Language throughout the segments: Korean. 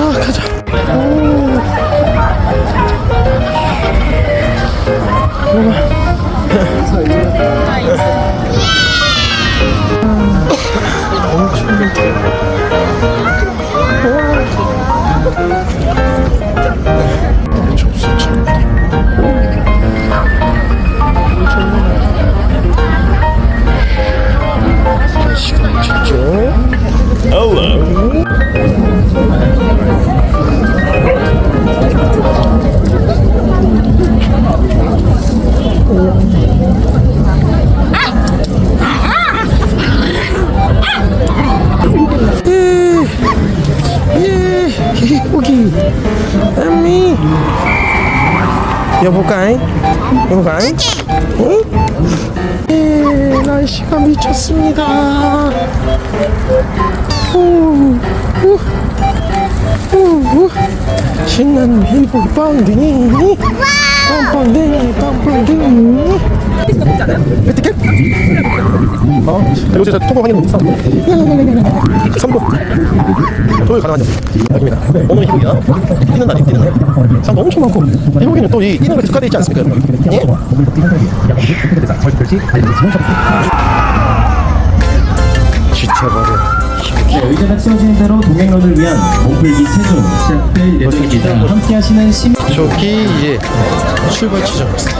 자, 가자. 오. 접수처럼. 아미 여보가잉 여보가잉 응? 예, 날씨가 미쳤습니다 오, 오, 오, 오. 신나는 힐복 빵댕이 빵빵댕이 빵빵댕이 어떻게? 어, 요새 저 통보 확인은 있어. 선복. 조회 가능하죠? 여기입니다. 오늘 희곡이야. 뛰는 날이 뛰는 날. 사람 엄청 많고. 희곡이는 또이 뛰는 거 특화되어 있지 않습니까? 예? 지쳐버려. 네, 의자가 치워지는 대로 동행론을 위한 몸풀기 체조 시작될 예정입니다. 함께 하시는 시 저기 이제 출발 지점입니다.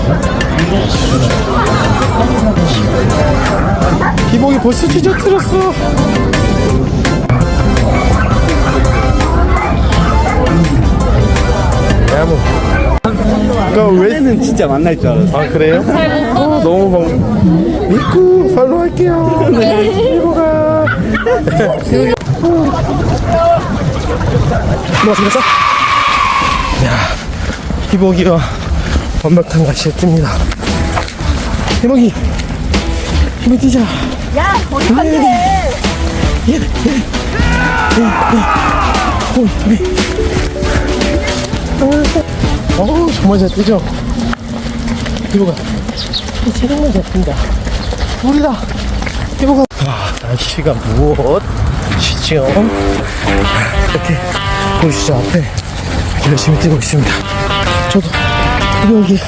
희복이 벌써 뒤져들었어. 야 뭐. 그러니까 왜 는 진짜 만날 줄 알았어. 아 그래요? 어, 너무 방 믿고 팔로 할게요. 이거가. 뭐 생겼어? 야, 희복이가 완벽한 가시에 뜹니다. 희복이, 희복 뛰자. 야, 거기 간대. 예, 예, 예, 예. 오, 우리. 어, 정말 잘 뛰죠? 희복아, 이 체력만 잘 뛴다. 우리다. 희복아. 아, 날씨가 무엇? 시죠? 이렇게 보이시죠? 앞에 열심히 뛰고 있습니다. 저도 여기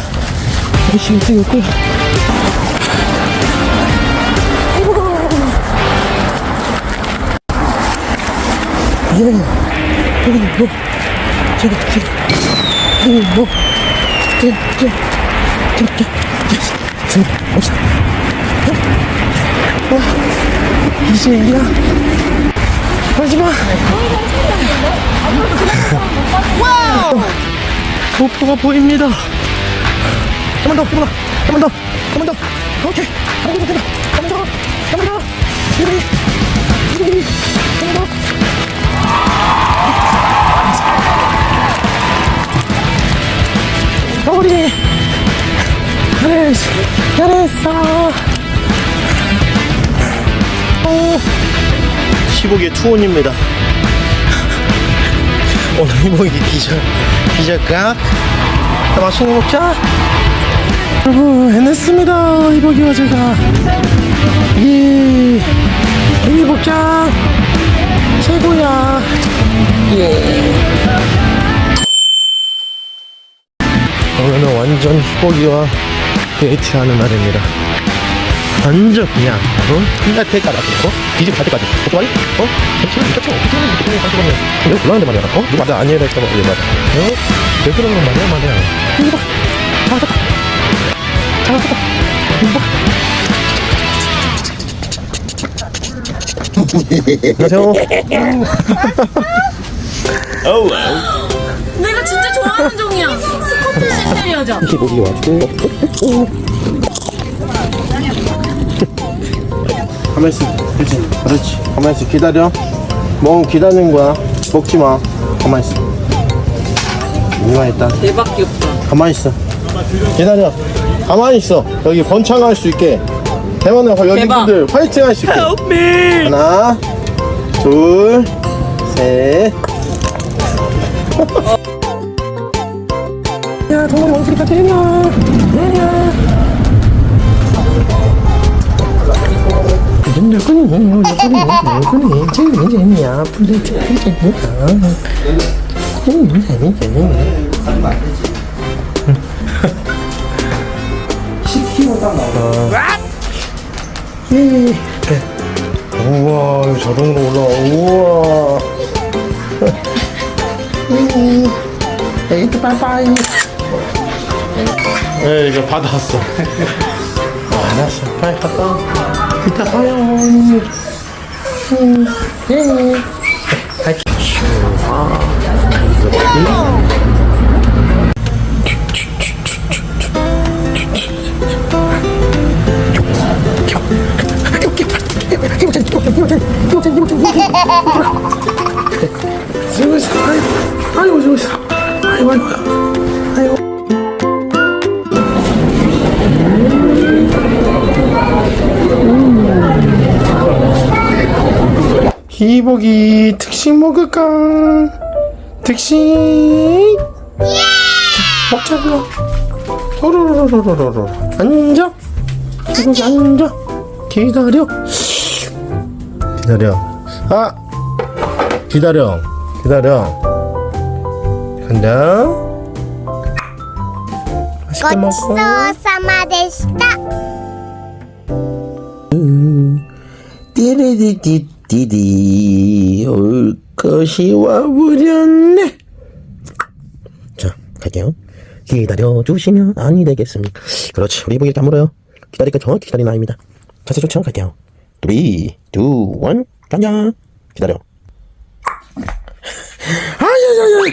열심히 뛰고 있고요. 예, 여기 뭐, 저기, 저기, 여기 뭐, 저기, 저기, 저기, 저기, 저기, 없어. 어, 이제 일이야. 하지마. 목표가 보입니다. 한번 더, 한번 더, 한번 더, 한번 더. 오케이. 한번 더, 한번 더, 한번 더. 여기, 여기, 한번 더. 우리 잘했어, 잘했어. 시국의 투혼입니다. 오늘 이목이 기절, 기절각. 자, 맛있는 거 먹자. 여러분, 해냈습니다. 이복이와 제가. 예. 이 복장 최고야. 예. 오늘은 완전 희복이와 데이트하는 날입니다. 완전 그냥. 어? 끝날 때까지 어? 뒤집 갈 때까지. 어? 말이? 어? 잠시만 미쳤죠? 어떻게 이렇게 되는 관계가 내가 곤란한데 말이야. 어? 누가 나 할까봐 이게 말이야 어? 왜 그러는 건 말이야? 말이야. 이거 이거 봐. 안녕하세요. 내가 진짜 좋아하는 종이야. 스코틀 시스템이어죠. 희복이 와주고 가만히 있어. 그렇지. 그렇지. 가만히 있어. 기다려. 먹으면 기다리는 거야. 먹지 마. 가만히 있어. 이만했다. 대박 귀엽다. 가만히 있어. 기다려. 가만히 있어. 여기 번창할 수 있게. 대만에 여기 대박. 분들 화이팅 할 수 있게. 하나 둘셋. 야 동물이 얼굴이 내려. 내려 누구니? 누구니? 누구니? 재미 재미야 플레이트 재미야 재미 재미 재미 예. 우와 이거 자동으로 올라와. 우와. 음. 에이트 빠이빠이. 에 이거 받았어. 알았어 빨리 갔다 와. 이 이보기 특식 먹을까? 특식! 예! 먹자, 그럼. 앉아! 앉아! 앉아! 기다려! 기다려. 아! 기다려. 기다려. 간다. 맛있게 먹어. 고소사마데시다. 음. 띠리디디 디디 올 것이 와버렸네. 자 갈게요. 기다려주시면 아니 되겠습니까 그렇지 우리 이보기 다물어요. 기다리니까 정확히 기다리는 아입니다. 자세 좋죠? 갈게요. 3 2 1 간다. 기다려. 아야야야